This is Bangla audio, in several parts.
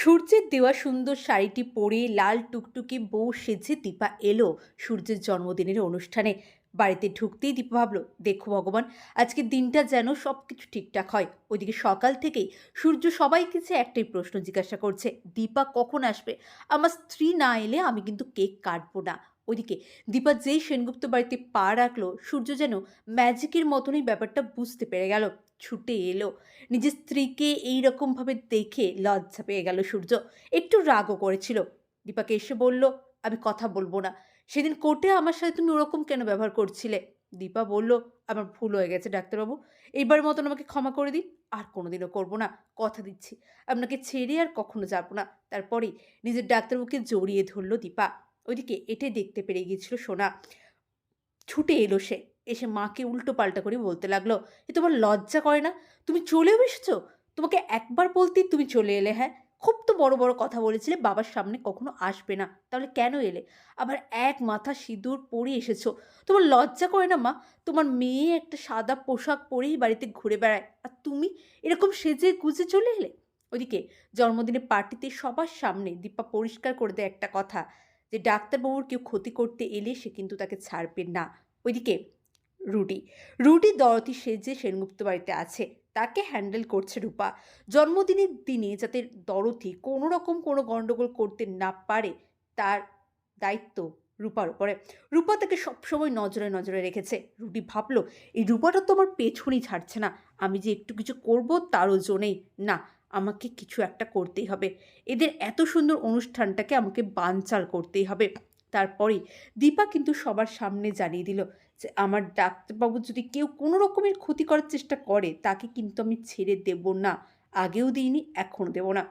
সূর্যের দেওয়া সুন্দর শাড়িটি পরে লাল টুকটুকি বউ সেজে দীপা এলো সূর্যের জন্মদিনের অনুষ্ঠানে। বাড়িতে ঢুকতেই দীপা ভাবলো, দেখো ভগবান, আজকের দিনটা যেন সব কিছু ঠিকঠাক হয়। ওইদিকে সকাল থেকেই সূর্য সবাই কিছু একটাই প্রশ্ন জিজ্ঞাসা করছে, দীপা কখন আসবে? আমার স্ত্রী না এলে আমি কিন্তু কেক কাটবো না। ওইদিকে দীপা যেই সেনগুপ্ত বাড়িতে পা রাখল, সূর্য যেন ম্যাজিকের মতনই ব্যাপারটা বুঝতে পেরে গেল, ছুটে এলো। নিজের স্ত্রীকে এই রকমভাবে দেখে লজ্জা পেয়ে গেল সূর্য, একটু রাগও করেছিল। দীপাকে এসে বলল, আমি কথা বলব না। সেদিন কোর্টে আমার সাথে তুমি ওরকম কেন ব্যবহার করছিলে? দীপা বলল, আমার ভুল হয়ে গেছে, ডাক্তারবাবু। এইবার মতন আমাকে ক্ষমা করে দিন, আর কোনোদিনও করব না। কথা দিচ্ছি। আপনাকে ছেড়ে আর কখনো যাব না। তারপরেই নিজের ডাক্তারবাবুকে জড়িয়ে ধরলো দীপা। ওইদিকে এটে দেখতে পেরে গিয়েছিল সোনা। ছুটে এলো সে। এসে মাকে উল্টো পাল্টা করে বলতে লাগল, এ তোমার লজ্জা করে না? তুমি চলেও এসেছ? তোমাকে একবার বলতেই তুমি চলে এলে হ্যাঁ? খুব তো বড় বড় কথা বলেছিলে, বাবার সামনে কখনো আসবে না। তাহলে কেন এলে? আবার এক মাথা সিঁদুর পরে এসেছ। তোমার লজ্জা করে না, মা? তোমার মেয়ে একটা সাদা পোশাক পরেই বাড়িতে ঘুরে বেড়ায়। আর তুমি এরকম সেজে গুজে চলে এলে? ওদিকে জন্মদিনের পার্টিতে সবার সামনে দীপা পরিষ্কার করে দেয় একটা কথা, যে ডাক্তারবাবুর কেউ ক্ষতি করতে এলে সে কিন্তু তাকে ছাড়বে না। ওইদিকে রুডি রুডি দরতি সেজে সেনগুপ্ত বাড়িতে আছে। তাকে হ্যান্ডেল করছে রূপা। জন্মদিনের দিনে যাতে দরথি কোনো রকম কোনো গণ্ডগোল করতে না পারে, তার দায়িত্ব রূপার উপরে। রূপা তাকে সবসময় নজরে নজরে রেখেছে। রুটি ভাবলো, এই রূপাটা তো আমার পেছনই ছাড়ছে না। আমি যে একটু কিছু করব তারও জোনেই না, আমাকে কিছু একটা করতেই হবে। এদের এত সুন্দর অনুষ্ঠানটাকে আমাকে বানচাল করতেই হবে। তারপরেই দীপা কিন্তু সবার সামনে জানিয়ে দিল যে, আমার ডাক্তারবাবু যদি কেউ কোনো রকমের ক্ষতি করার চেষ্টা করে, তাকে কিন্তু আমি ছেড়ে দেব না। আগেও দিইনি এখনও দেব না।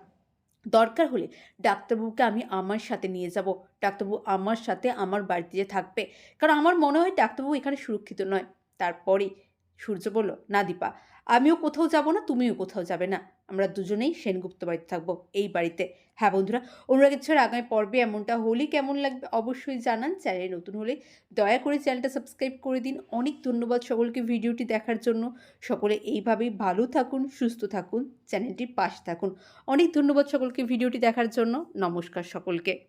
দরকার হলে ডাক্তারবাবুকে আমি আমার সাথে নিয়ে যাব। ডাক্তারবাবু আমার সাথে আমার বাড়িতে যে থাকবে। কারণ আমার মনে হয় ডাক্তারবাবু এখানে সুরক্ষিত নয়। তারপরেই সূর্য বলল, না দীপা, আমিও কোথাও যাব না, তুমিও কোথাও যাবে না। আমরা দুজনেই সেনগুপ্ত বাড়িতে থাকব এই বাড়িতে। হ্যাঁ বন্ধুরা অনুরাগ ছাড়া আগামী পর্বে এমনটা হলে কেমন লাগবে অবশ্যই জানান। চ্যানেলে নতুন হলে দয়া করে চ্যানেলটা সাবস্ক্রাইব করে দিন। অনেক ধন্যবাদ সকলকে ভিডিওটি দেখার জন্য। সকলে এইভাবেই ভালো থাকুন, সুস্থ থাকুন, চ্যানেলটির পাশে থাকুন। অনেক ধন্যবাদ সকলকে ভিডিওটি দেখার জন্য। নমস্কার সকলকে।